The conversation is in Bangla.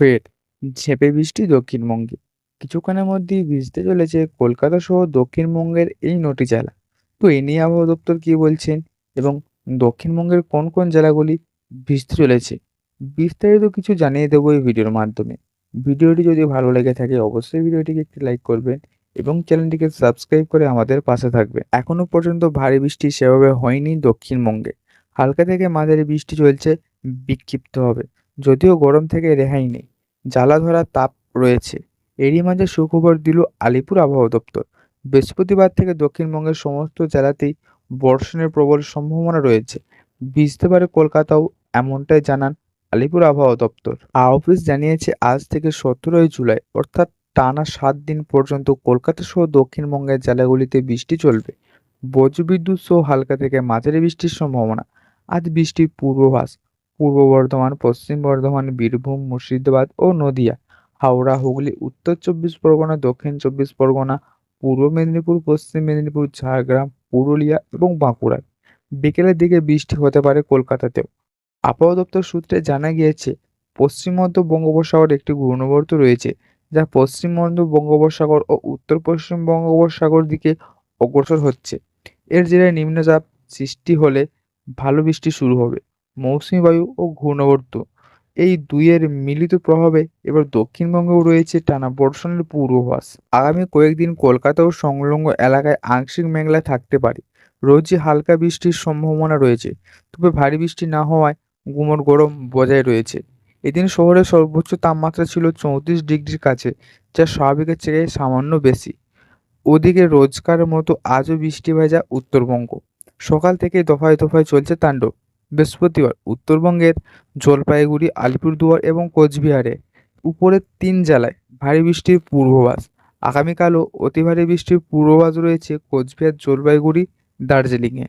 ফের ঝেঁপে বৃষ্টি দক্ষিণবঙ্গে। কিছুক্ষণের মধ্যেই ভিজতে চলেছে কলকাতা সহ দক্ষিণবঙ্গের এই নটি জেলা। তো এ নিয়ে আবহাওয়া দপ্তর কী বলছেন? এবং দক্ষিণবঙ্গের কোন কোন জেলাগুলি ভিজতে চলেছে? বিস্তারিত কিছু জানিয়ে দেবো এই ভিডিওর মাধ্যমে। ভিডিওটি যদি ভালো লেগে থাকে, অবশ্যই ভিডিওটিকে একটি লাইক করবেন এবং চ্যানেলটিকে সাবস্ক্রাইব করে আমাদের পাশে থাকবে এখনও পর্যন্ত ভারী বৃষ্টি সেভাবে হয়নি দক্ষিণবঙ্গে। হালকা থেকে মাঝারি বৃষ্টি চলছে বিক্ষিপ্তভাবে যদিও গরম থেকে রেহাই নেই, জ্বালা ধরা তাপ রয়েছে। এরই মাঝে সুখবর দিল আলিপুর আবহাওয়া দপ্তর। বৃহস্পতিবার থেকে দক্ষিণবঙ্গের সমস্ত জেলাতেই বর্ষণের প্রবল সম্ভাবনা রয়েছে। ভিজতে পারে কলকাতাও এমনটাই জানান আলিপুর আবহাওয়া দপ্তর। অফিস জানিয়েছে, আজ থেকে সতেরোই জুলাই, অর্থাৎ টানা সাত দিন পর্যন্ত কলকাতা সহ দক্ষিণবঙ্গের জেলাগুলিতে বৃষ্টি চলবে। বজ্রবিদ্যুৎ সহ হালকা থেকে মাঝারি বৃষ্টির সম্ভাবনা। আজ বৃষ্টির পূর্বাভাস পূর্ব বর্ধমান, পশ্চিম বর্ধমান, বীরভূম, মুর্শিদাবাদ ও নদিয়া। হাওড়া, হুগলি, উত্তর চব্বিশ পরগনা, দক্ষিণ চব্বিশ পরগনা, পূর্ব মেদিনীপুর, পশ্চিম মেদিনীপুর, ঝাড়গ্রাম, পুরুলিয়া এবং বাঁকুড়ায় বিকেলের দিকে বৃষ্টি হতে পারে কলকাতাতেও। আবহাওয়া দপ্তর সূত্রে জানা গিয়েছে, পশ্চিম মধ্য বঙ্গোপসাগরে একটি ঘূর্ণবর্ত রয়েছে, যা পশ্চিম মধ্য বঙ্গোপসাগর ও উত্তর পশ্চিম বঙ্গোপসাগর দিকে অগ্রসর হচ্ছে। এর জেরে নিম্নচাপ সৃষ্টি হলে ভালো বৃষ্টি শুরু হবে। মৌসুমী বায়ু ও ঘূর্ণবর্ত। এই দুইয়ের মিলিত প্রভাবে এবার দক্ষিণবঙ্গেও রয়েছে টানা বর্ষণের পূর্বাভাস। আগামী কয়েকদিন কলকাতা ও সংলগ্ন এলাকায় আংশিক মেঘলা থাকতে পারে। রোজই হালকা বৃষ্টির সম্ভাবনা রয়েছে, তবে ভারী বৃষ্টি না হওয়ায় গুমোট গরম বজায় রয়েছে। এদিন শহরের সর্বোচ্চ তাপমাত্রা ছিল চৌত্রিশ ডিগ্রির কাছে, যা স্বাভাবিকের চেয়ে সামান্য বেশি। ওদিকে রোজকার মতো আজও বৃষ্টি ভেজা উত্তরবঙ্গ। সকাল থেকে দফায় দফায় চলছে তাণ্ডব। বৃহস্পতিবার উত্তরবঙ্গের জলপাইগুড়ি, আলিপুরদুয়ার এবং কোচবিহারে। উপরের তিন জেলায় ভারী বৃষ্টির পূর্বাভাস। আগামীকালও অতি ভারী বৃষ্টির পূর্বাভাস রয়েছে কোচবিহার, জলপাইগুড়ি, দার্জিলিংয়ে।